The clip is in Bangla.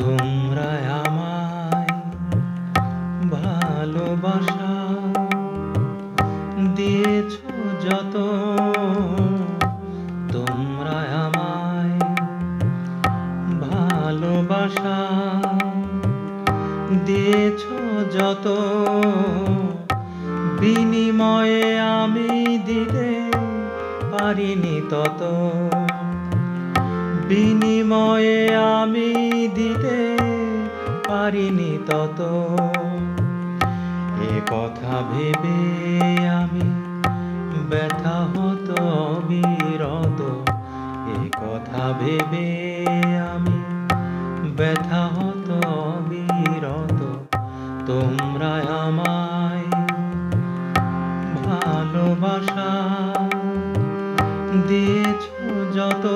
তোমরা আমায় ভালোবাসা দিয়েছ যত। তোমরা আমায় ভালোবাসা দিয়েছ যত। বিনিময়ে আমি দিতে পারিনি তত। বিনিময়ে আমি দিতে পারিনি তত। এ কথা ভেবে আমি ব্যথা হতো বিরত। এ কথা ভেবে আমি ব্যথা হতো বিরত। তোমরা আমায় ভালোবাসা দিয়েছ যত।